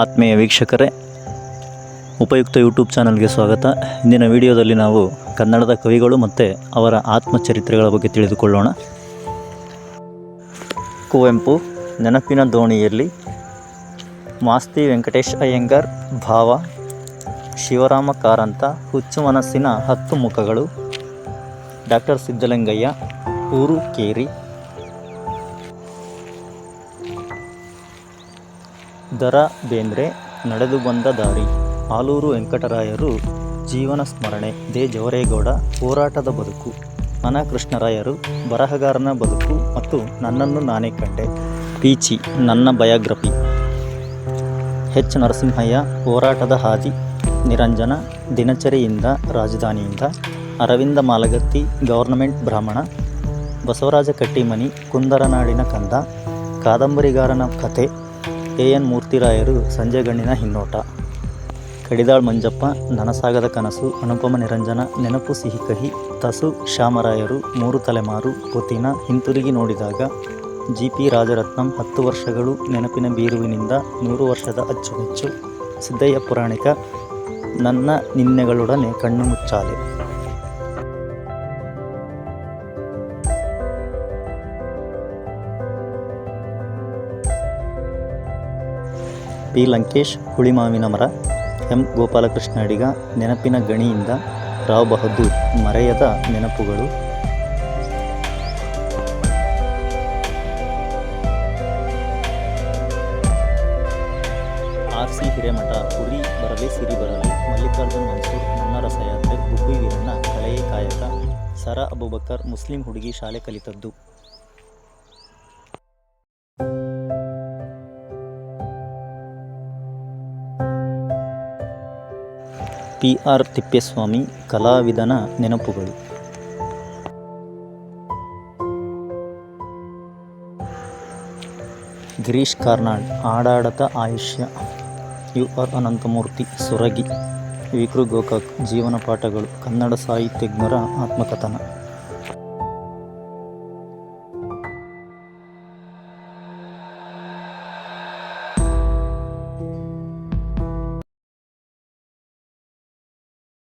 ಆತ್ಮೀಯ ವೀಕ್ಷಕರೇ, ಉಪಯುಕ್ತ ಯೂಟ್ಯೂಬ್ ಚಾನಲ್ಗೆ ಸ್ವಾಗತ. ಇಂದಿನ ವಿಡಿಯೋದಲ್ಲಿ ನಾವು ಕನ್ನಡದ ಕವಿಗಳು ಮತ್ತು ಅವರ ಆತ್ಮಚರಿತ್ರೆಗಳ ಬಗ್ಗೆ ತಿಳಿದುಕೊಳ್ಳೋಣ. ಕುವೆಂಪು, ನೆನಪಿನ ದೋಣಿಯಲ್ಲಿ, ಮಾಸ್ತಿ ವೆಂಕಟೇಶ್ ಅಯ್ಯಂಗಾರ್, ಭಾವ, ಶಿವರಾಮ ಕಾರಂತ, ಹುಚ್ಚು ಮನಸ್ಸಿನ ಹತ್ತು ಮುಖಗಳು, ಡಾಕ್ಟರ್ ಸಿದ್ದಲಿಂಗಯ್ಯ, ಊರು ಕೇರಿ ದರ ಬೇಂದ್ರೆ ನಡೆದು ಬಂದ ದಾರಿ. ಆಲೂರು ವೆಂಕಟರಾಯರು ಜೀವನ ಸ್ಮರಣೆ. ದೇ. ಜವರೇಗೌಡ ಹೋರಾಟದ ಬದುಕು. ಅನ ಕೃಷ್ಣರಾಯರು ಬರಹಗಾರನ ಬದುಕು ಮತ್ತು ನನ್ನನ್ನು ನಾನೇ ಕಂಡೆ. ಪೀಚಿ, ನನ್ನ ಬಯೋಗ್ರಫಿ. ಎಚ್. ನರಸಿಂಹಯ್ಯ ಹೋರಾಟದ ಹಾದಿ. ನಿರಂಜನ ದಿನಚರಿಯಿಂದ ರಾಜಧಾನಿಯಿಂದ. ಅರವಿಂದ ಮಾಲಗತ್ತಿ ಗವರ್ನಮೆಂಟ್ ಬ್ರಾಹ್ಮಣ. ಬಸವರಾಜ ಕಟ್ಟಿಮನಿ ಕುಂದರನಾಡಿನ ಕಂದ. ಕಾದಂಬರಿಗಾರನ ಕಥೆ ಎ ಎನ್ ಮೂರ್ತಿರಾಯರು ಸಂಜೆಗಣ್ಣಿನ ಹಿನ್ನೋಟ. ಕಡಿದಾಳ್ ಮಂಜಪ್ಪ, ನನಸಾಗದ ಕನಸು, ಅನುಪಮ ನಿರಂಜನ, ನೆನಪು ಸಿಹಿ ಕಹಿ, ತಸು ಶ್ಯಾಮರಾಯರು, ಮೂರು ತಲೆಮಾರು, ಪುತಿನ ಹಿಂತಿರುಗಿ ನೋಡಿದಾಗ ಜಿ ಪಿ ರಾಜರತ್ನಂ ಹತ್ತು ವರ್ಷಗಳು ನೆನಪಿನ ಬೀರುವಿನಿಂದ ನೂರು ವರ್ಷದ ಅಚ್ಚುಮೆಚ್ಚು. ಸಿದ್ದಯ್ಯ ಪುರಾಣಿಕ, ನನ್ನ ನಿನ್ನೆಗಳೊಡನೆ ಕಣ್ಣು ಮುಚ್ಚಾಲೆ. ಪಿ. ಲಂಕೇಶ್, ಹುಳಿಮಾವಿನ ಮರ, ಎಂ. ಗೋಪಾಲಕೃಷ್ಣ ಅಡಿಗ, ನೆನಪಿನ ಗಣಿಯಿಂದ ರಾವ್ ಬಹದ್ದೂರ್, ಮರೆಯದ ನೆನಪುಗಳು. ಆರ್ ಸಿ ಹಿರೇಮಠ, ಉರಿ ಬರಲಿ, ಸಿರಿ ಬರಲಿ, ಮಲ್ಲಿಕಾರ್ಜುನ್ ಮನ್ಸೂರ್, ನನ್ನ ರಸಯಾತ್ರೆ, ಗುಬ್ಬಿ ವೀರಣ್ಣ, ಕಲೆಯೇ ಕಾಯಕ, ಸರ ಅಬುಬಕರ್, ಮುಸ್ಲಿಂ ಹುಡುಗಿ, ಶಾಲೆ ಕಲಿತದ್ದು. ಪಿ ಆರ್ ತಿಪ್ಪೇಸ್ವಾಮಿ ಕಲಾವಿದನ ನೆನಪುಗಳು. ಗಿರೀಶ್ ಕಾರ್ನಾಡ್, ಆಡಾಡತ ಆಯುಷ್ಯ, U R Ananthamurthy, Suragi V K Gokak, ಜೀವನ ಪಾಠಗಳು, ಕನ್ನಡ ಸಾಹಿತ್ಯಜ್ಞರ ಆತ್ಮಕಥನ.